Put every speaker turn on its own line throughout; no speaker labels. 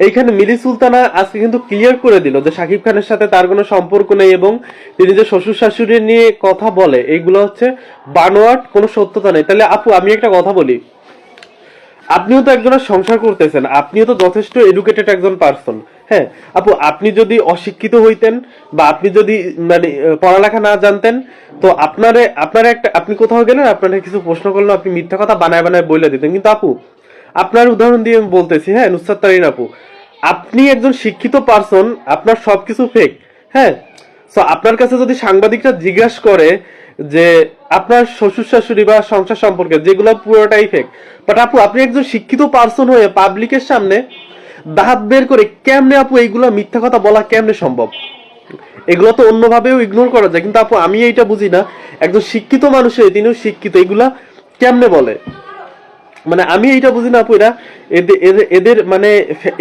এইখানে মিলি সুলতানা আজকে কিন্তু ক্লিয়ার করে দিল যে শাকিব খানের সাথে তার কোনো সম্পর্ক নেই এবং তিনি যে শ্বশুর শাশুড়ি নিয়ে কথা বলে, এইগুলো হচ্ছে বানোয়াট, কোনো সত্যতা নেই। তাহলে আপু, আমি একটা কথা বলি। আপনিও তো একজনের সংসার করতেছেন, আপনিও তো যথেষ্ট এডুকেটেড একজন পার্সন হ্যাঁ আপু, আপনি যদি অশিক্ষিত হইতেন বা আপনি যদি মানে পড়ালেখা না জানতেন, তো আপনারে, আপনারা একটা, আপনি কোথাও গেলেন, আপনারা কিছু প্রশ্ন করল আপনি মিথ্যা কথা বানায় বানায় বলে দিতেন। কিন্তু আপু আপনার উদাহরণ দিয়ে আমি বলতেছি হ্যাঁ নুসরাত তারিন আপু। আপনি একজন শিক্ষিত পার্সন আপনার সবকিছু ফেক হ্যাঁ? তো আপনার কাছে যদি সাংবাদিকরা জিজ্ঞাসা করে যে আপনার শ্বশুর শাশুড়ি বা সংসার সম্পর্কে, যেগুলো পুরোটাই ফেক বাট আপু, আপনি একজন শিক্ষিত পার্সন হয়ে পাবলিকের সামনে দাঁত বের করে কেমনে আপু এইগুলো মিথ্যা কথা বলা কেমনে সম্ভব? এগুলো তো অন্যভাবেও ইগনোর করা যায়, কিন্তু আপু, আমি এইটা বুঝি না। একজন শিক্ষিত মানুষ হয়ে তিনিও শিক্ষিত, এগুলা কেমনে বলে? মানে আমি এইটা বুঝি না আপু, এরা এদের মানে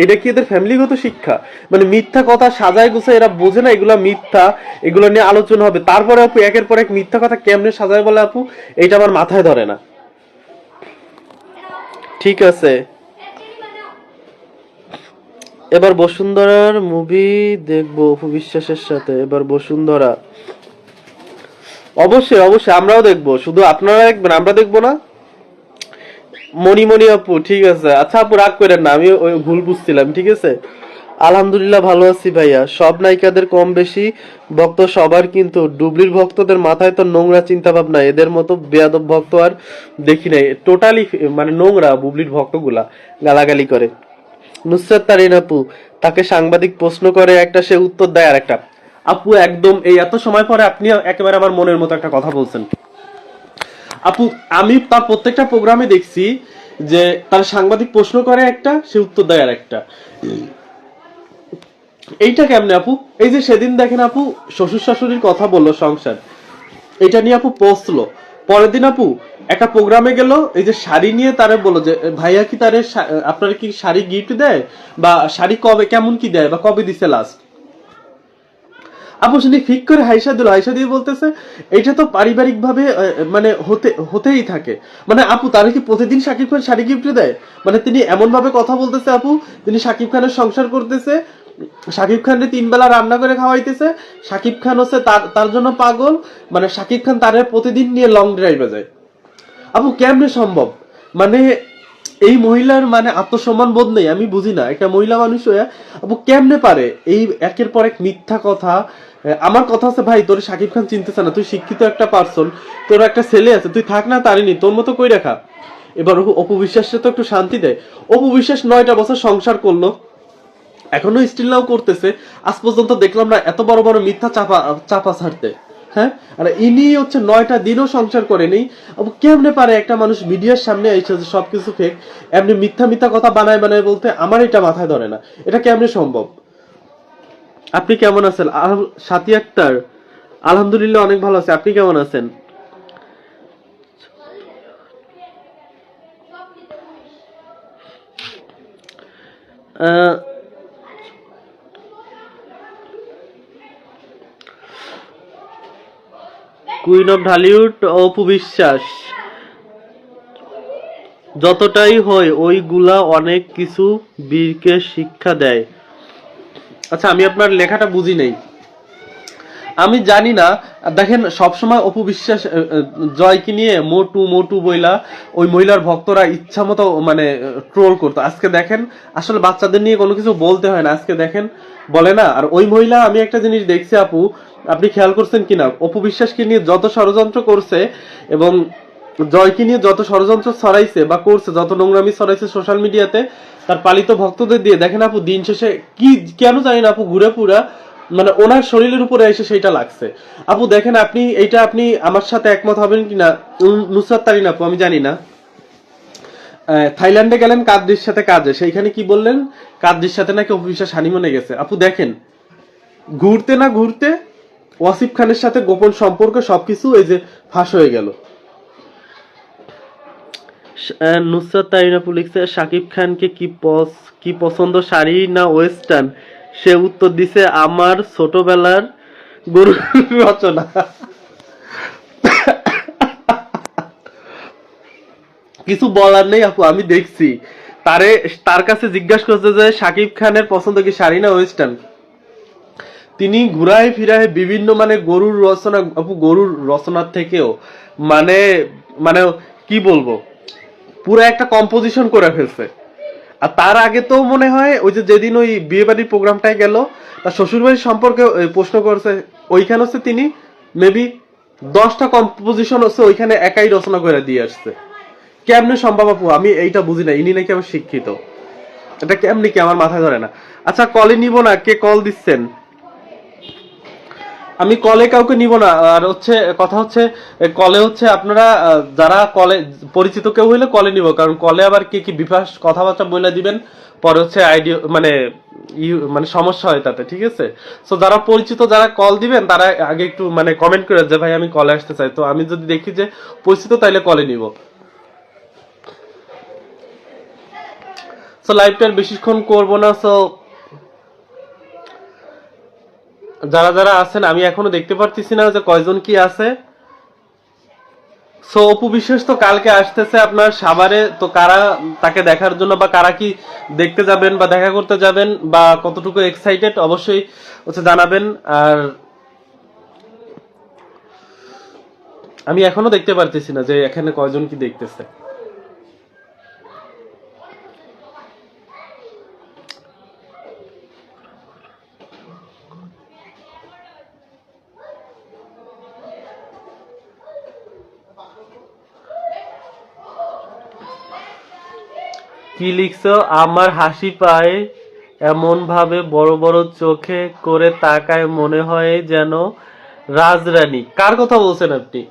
এটা কি এদের ফ্যামিলিগত শিক্ষা? মানে মিথ্যা কথা সাজায় গুছে এরা বোঝে না এগুলা মিথ্যা, এগুলো নিয়ে আলোচনা হবে। তারপরে আপু, একের পর এক মিথ্যা কথা কেমনে সাজায় বলে আপু? এইটা আমার মাথায় ধরে না। ঠিক আছে। এবার বসুন্ধরার মুভি দেখব অপু বিশ্বাসের সাথে। এবার বসুন্ধরা। অবশ্যই অবশ্যই, আমরাও দেখব। শুধু আপনারা দেখবেন, আমরা দেখব না? মণিমণি আপু, ঠিক আছে। আচ্ছা আপু, রাগ করেন না আমি ওই ভুল বুঝছিলাম, ঠিক আছে? আলহামদুলিল্লাহ ভালো আছি ভাইয়া। সব নায়িকাদের কম বেশি, ভক্ত সবার কিন্তু, ডুবলির ভক্তদের মাথায় তো নোংরা চিন্তা ভাবনা এদের মতো বেয়াদব ভক্ত আর দেখি নাই। টোটালি মানে নোংরা বুবলির ভক্তগুলা, গালাগালি করে। নুসরাত তারিন আপু, তাকে সাংবাদিক প্রশ্ন করে, একটা সে উত্তর দেয় আর একটা আপু, একদম এই এত সময় পরে আপনি একেবারে আমার মনের মতো একটা কথা বলছেন। আপু, আমি তার প্রত্যেকটা প্রোগ্রামে দেখছি যে তার সাংবাদিক প্রশ্ন করে একটা, সে উত্তর দেয় আর একটা এইটা কেমনে আপু? এই যে সেদিন দেখেন আপু, শ্বশুর শাশুড়ির কথা বলল সংসার। এটা নিয়ে আপু পৌঁছলো পরের দিন আপু, একটা প্রোগ্রামে গেল, এই যে শাড়ি নিয়ে তারে বলল যে, ভাইয়া কি তারে আপনার কি শাড়ি গিফট দেয়? বা শাড়ি কবে, কেমন কি দেয়? বা কবে দিছে লাস্ট আপু শুনি ফিক করে হাইসা দিল। হাইসা দিয়ে বলতেছে এটা তো পারিবারিক ভাবে মানে হতে, হতেই থাকে। মানে আপু, তারা কি প্রতিদিন শাকিব খান শাড়ি গিফট দেয়? মানে তিনি এমন ভাবে কথা বলতেছে আপু, তিনি শাকিব খানের সংসার করতেছে শাকিব খানের তিন বেলা রান্না করে খাওয়াইতেছে শাকিব খান হচ্ছে তার তার জন্য পাগল মানে শাকিব খান তারে প্রতিদিন নিয়ে লং ড্রাইভে যায়। আপু, কেমনে সম্ভব? মানে এই মহিলার মানে আত্মসম্মান বোধ নেই, আমি বুঝি না। একটা মহিলা মানুষ হয়ে কেমনে পারে? এই একের পর এক মিথ্যা কথা আমার কথা আছে, ভাই, তোর শাকিব খান চিনতেছে না, তুই শিক্ষিত একটা পার্সন তোর একটা ছেলে আছে, তুই থাক না তারিনি তোর মতো কই রাখা এবার অপু- অপু তো একটু শান্তি দেয়। অপবিশ্বাস নয়টা বছর সংসার করল, এখনও স্টিল নাও করতেছে, আজ পর্যন্ত দেখলাম না, এত বড় বড় মিথ্যা চাপা চাপা ছাড়তে। হ্যাঁ? আর ইনি হচ্ছে নয়টা দিনও সংসার করেনি। কেমনে পারে একটা মানুষ মিডিয়ার সামনে এসে যে সবকিছু ফেক এমনি মিথ্যা মিথ্যা কথা বানায় বানায় বলতে আমার এটা মাথায় ধরে না। এটা কেমনে সম্ভব? আপনি কেমন আছেন? সাথী আক্তার আলহামদুলিল্লাহ অনেক ভালো আছে। আপনি কেমন আছেন? আহ, কুইন অফ ঢালিউড অপু বিশ্বাস। যতটাই হয়, ওইগুলা অনেক কিছু বীরকে শিক্ষা দেয়। আচ্ছা আমি আপনার লেখাটা বুঝি নাই। আমি জানি না, দেখেন, সবসময় অপু বিশ্বাস জয়কে নিয়ে মোটু মোটু বইলা ওই মহিলার ভক্তরা ইচ্ছা মতো মানে ট্রোল করতো। আজকে দেখেন, আসলে বাচ্চাদের নিয়ে কোনো কিছু বলতে হয় না। আজকে দেখেন, বলে না, আর ওই মহিলা, আমি একটা জিনিস দেখছি আপু আপনি খেয়াল করছেন কিনা? অপু বিশ্বাসকে নিয়ে যত ষড়যন্ত্র করছে এবং জয়কে নিয়ে যত ষড়যন্ত্র ছড়াইছে বা করছে, যত নোংরামি ছড়াইছে সোশ্যাল মিডিয়াতে তার পালিত ভক্তদের দিয়ে, দেখেন আপু, দিন শেষে কি, কেন জানি না আপু, ঘুরে পুরা মানে ওনার শরীরের উপরে এসে সেইটা লাগছে। আপু, দেখেন আপনি, এইটা আপনি আমার সাথে একমত হবেন কিনা? নুসরাত তারিন আপু, আমি জানি না। থাইল্যান্ডে গেলেন, কাদ্রির সাথে কাজে। সেইখানে কি বললেন? কাদ্রির সাথে নাকি অফিসার হানিমনে গেছে। আপু, দেখেন, ঘুরতে না ঘুরতে ওয়াসিফ খানের সাথে গোপন সম্পর্ক সবকিছু এই যে ফাঁস হয়ে গেল। নুসরাত তারিনাপু লিখছে, শাকিব খানকে কি পস কি পছন্দ শাড়ি না ওয়েস্টার্ন? সে উত্তর দিছে, আমার ছোটবেলার গরু রচনা। কিছু বলার নেই আপু, আমি দেখছি। তারে তার কাছে জিজ্ঞাসা করছে যে, শাকিব খানের পছন্দ কি শাড়ি না ওয়েস্টার্ন? তিনি ঘুরায় ফিরায় বিভিন্ন মানে গরুর রচনা, আপু, গরুর রচনার থেকেও মানে মানে কি বলব? পুরো একটা কম্পোজিশন করে ফেলছে। আর তার আগে তো মনে হয় ওই যে যেদিন ওই বিয়ে বাড়ির প্রোগ্রামটায় গেল, তার শ্বশুরবাড়ির সম্পর্কে প্রশ্ন করছে, ওইখানে হচ্ছে তিনি মেবি দশটা কম্পোজিশন হচ্ছে ওইখানে একাই রচনা করে দিয়ে আসছে। কেমনে সম্ভব আপু? আমি এইটা বুঝি না, ইনি নাকি আমার শিক্ষিত। এটা কেমনি কি? আমার মাথায় ধরে না। আচ্ছা কলে নিব না, কে কল দিচ্ছেন? আমি কলে কাউকে নিব না। আর হচ্ছে, কথা হচ্ছে কলে হচ্ছে আপনারা যারা কলে পরিচিত কেউ হইলে কলে নিব। কারণ কলে আবার কি কি বিভাস কথাবার্তা বলে দিবেন, পরে হচ্ছে আইডিয়া মানে মানে সমস্যা হয় তাতে, ঠিক আছে? সো যারা পরিচিত, যারা কল দিবেন, তারা আগে একটু মানে কমেন্ট করে যে, ভাই, আমি কলে আসতে চাই। তো আমি যদি দেখি যে পরিচিত, তাইলে কলে নিব। সো লাইভটা বেশিক্ষণ করব না। সো যারা যারা আছেন, আমি এখনও দেখতে পারতেছি না যে কয়জন কি আছে। সো অপু বিশ্বাস তো কালকে আসতেছে আপনার সাভারে, তো কারা তাকে দেখার জন্য বা কারা কি দেখতে যাবেন বা দেখা করতে যাবেন বা কতটুকু এক্সাইটেড অবশ্যই হচ্ছে জানাবেন। আর আমি এখনও দেখতে পারতেছি না যে এখানে কয়জন কি দেখতেছে। কি লিখছো? আমার হাসি পায় এমন ভাবে বড় বড় চোখে করে তাকায় মনে হয় যেন রাজরানী। কার কথা বলছেন আপনি?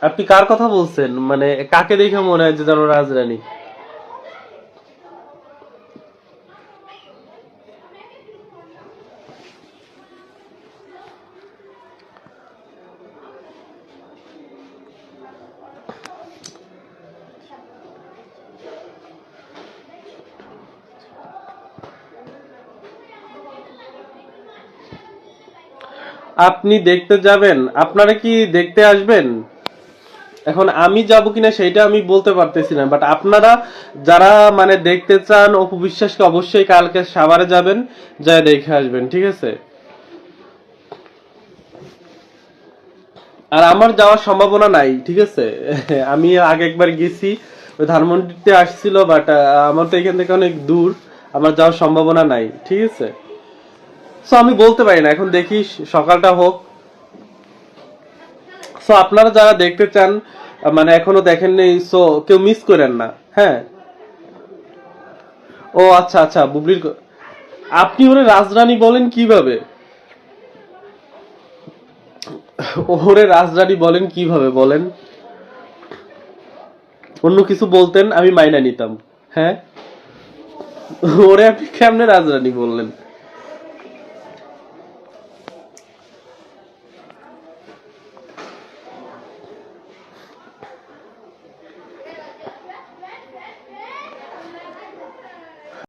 আপনি কার কথা বলছেন? মানে কাকে দেখে মনে হয় যে যেন রাজরানী? আপনি দেখতে যাবেন। আপনারা কি দেখতে আসবেন? এখন আমি যাব কিনা সেটা আমি বলতে পারতেছি না বাট আপনারা যারা মানে দেখতে চান, অপু বিশ্বাসকে অবশ্যই কালকে সাভারে যাবেন যা দেখে আসবেন, ঠিক আছে? আর আমার যাওয়ার সম্ভাবনা নাই, ঠিক আছে? আমি আগে একবার গেছি ওই ধানমন্ডিতে আসছিল বাট আমার তো এখান থেকে অনেক দূর, আমার যাওয়ার সম্ভাবনা নাই, ঠিক আছে? সো আমি বলতে পারি না। এখন দেখি সকালটা হোক। সো আপনারা যারা দেখতে চান মানে এখনও দেখেননি সো কেউ মিস করেন না। হ্যাঁ? ও আচ্ছা আচ্ছা বুবলির আপনি ওরে রাজরানী বলেন কীভাবে? ওরে রাজরানী বলেন কীভাবে বলেন? অন্য কিছু বলতেন, আমি মাইনা নিতাম। হ্যাঁ? ওরে আপনি কেমনে রাজরানী বললেন?